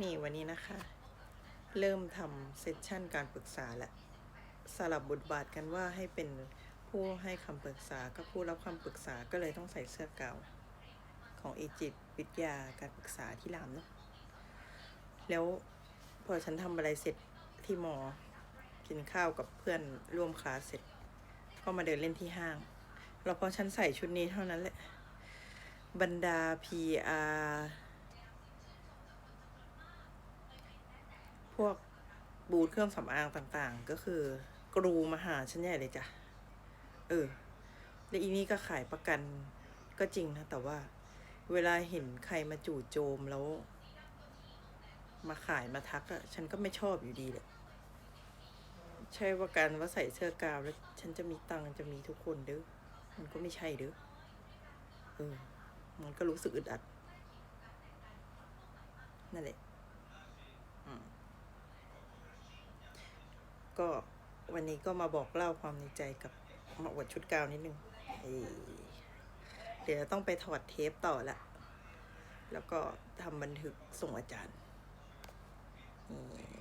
นี่วันนี้นะคะ เริ่มทำเซสชันการปรึกษาและสลับบทบาทกันว่าให้เป็นผู้ให้คำปรึกษากับผู้รับคำปรึกษาก็เลยต้องใส่เสื้อกาวของเอจิตวิทยาการปรึกษาที่รามเนาะแล้วพอฉันทำอะไรเสร็จที่มอ กินข้าวกับเพื่อนร่วมคลาสเสร็จ ก็มาเดินเล่นที่ห้างแล้วพอฉันใส่ชุดนี้เท่านั้นแหละบรรดา PR วกบูธเครื่องสำอางต่างๆ ก็คือกรูมาหาฉันใหญ่เลยจ้ะ เออ และอีนี่ก็ขายประกันก็จริงนะ แต่ว่าเวลาเห็นใครมาจู่โจมแล้ว มาขายมาทักอะฉันก็ไม่ชอบอยู่ดีแหละใช่ว่าการว่าใส่เสื้อกาวแล้ว ฉันจะมีตังค์จะมีทุกคนเด้อมันก็ไม่ใช่เด้อเออ มันก็รู้สึกอึดอัด นั่นแหละ อืม ก็วันนี้ก็มาบอกเล่าความในใจกับมาอวดชุดกาวนิดนึงเดี๋ยวต้องไปถอดเทปต่อละ แล้วก็ทำบันทึกส่งอาจารย์นี่